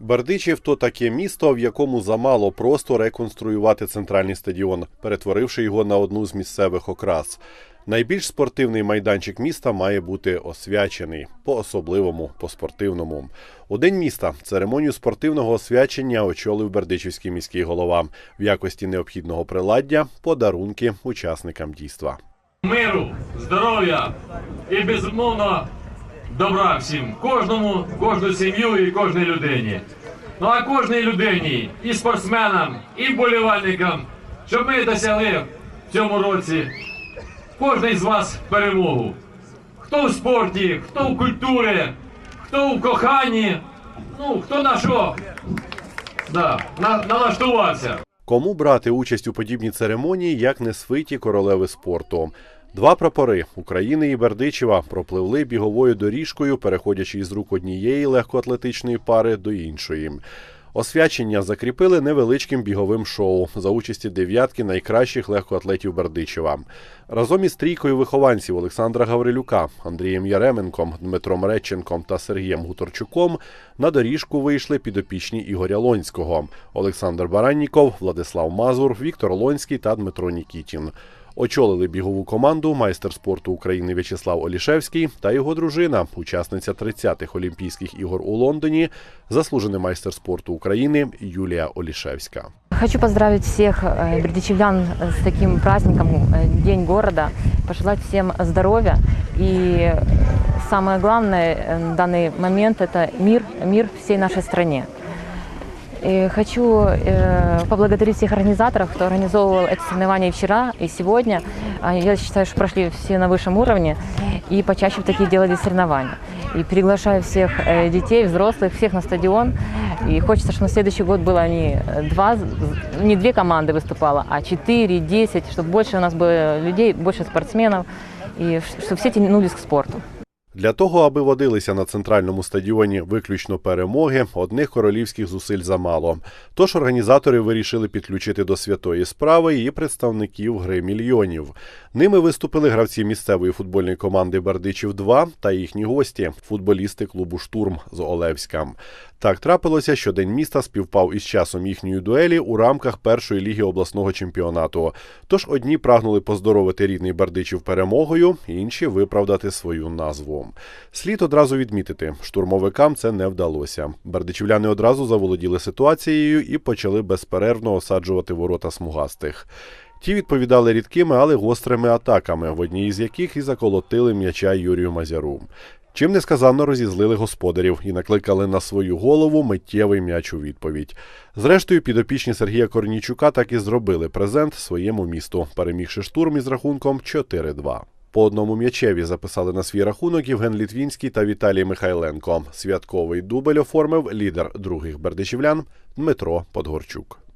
Бердичів то таке місто, в якому замало просто реконструювати центральний стадіон, перетворивши його на одну з місцевих окрас. Найбільш спортивний майданчик міста має бути освячений по-особливому, по-спортивному. У день міста церемонію спортивного освячення очолив Бердичівський міський голова в якості необхідного приладдя подарунки учасникам дійства. миру, здоров'я і безумовно добра всім, кожному, кожну сім'ю і кожній людині. Ну а кожній людині, і спортсменам, і вболівальникам, щоб ми досягли в цьому році кожний з вас перемогу. Хто в спорті, хто в культурі, хто в коханні, ну хто на що да, на, налаштувався. Кому брати участь у подібній церемонії, як не свиті королеви спорту? Два прапори України і Бердичева пропливли біговою доріжкою, переходячи із рук однієї легкоатлетичної пари до іншої. Освячення закріпили невеличким біговим шоу за участі дев'ятки найкращих легкоатлетів Бердичева. Разом із трійкою вихованців Олександра Гаврилюка, Андрієм Яременком, Дмитром Редченком та Сергієм Гуторчуком на доріжку вийшли підопічні Ігоря Лонського, Олександр Баранніков, Владислав Мазур, Віктор Лонський та Дмитро Нікітін. Очолили бігову команду майстер спорту України В'ячеслав Олішевський та його дружина, учасниця 30-х Олімпійських ігор у Лондоні, заслужений майстер спорту України Юлія Олішевська. Хочу поздравить всех э, бердичевлян с таким праздником, э, День города, пожелать всем здоровья. И самое главное э, в данный момент – это мир, мир всей нашей стране. И хочу э, поблагодарить всех организаторов, кто организовывал эти соревнования и вчера, и сегодня. А Я считаю, что прошли все на высшем уровне и почаще такие делали соревнования. И приглашаю всех э, детей, взрослых, всех на стадион. И хочется, чтобы на следующий год было не два, не две команды выступало, а четыре, десять, чтобы больше у нас было людей, больше спортсменов, и чтобы все тянулись к спорту. Для того, аби водилися на центральному стадіоні виключно перемоги, одних королівських зусиль замало. Тож організатори вирішили підключити до святої справи і представників гри мільйонів. Ними виступили гравці місцевої футбольної команди Бердичів 2 та їхні гості, футболісти клубу Штурм з Олевська. Так трапилося, що день міста співпав із часом їхньої дуелі у рамках першої ліги обласного чемпіонату. Тож одні прагнули поздоровити рідний Бердичів перемогою, інші виправдати свою назву. Слід одразу відмітити, штурмовикам це не вдалося. Бердичівляни одразу заволоділи ситуацією і почали безперервно осаджувати ворота смугастих. Ті відповідали рідкими, але гострими атаками, в одній із яких і заколотили м'яча Юрію Мазяру. Чим несказанно розізлили господарів і накликали на свою голову миттєвий м'яч у відповідь. Зрештою, підопічні Сергія Корнічука так і зробили презент своєму місту, перемігши штурм із рахунком 4-2. По одному м'ячеві записали на свій рахунок Євген Літвінський та Віталій Михайленко. Святковий дубль оформив лідер других бердичівлян Дмитро Подгорчук.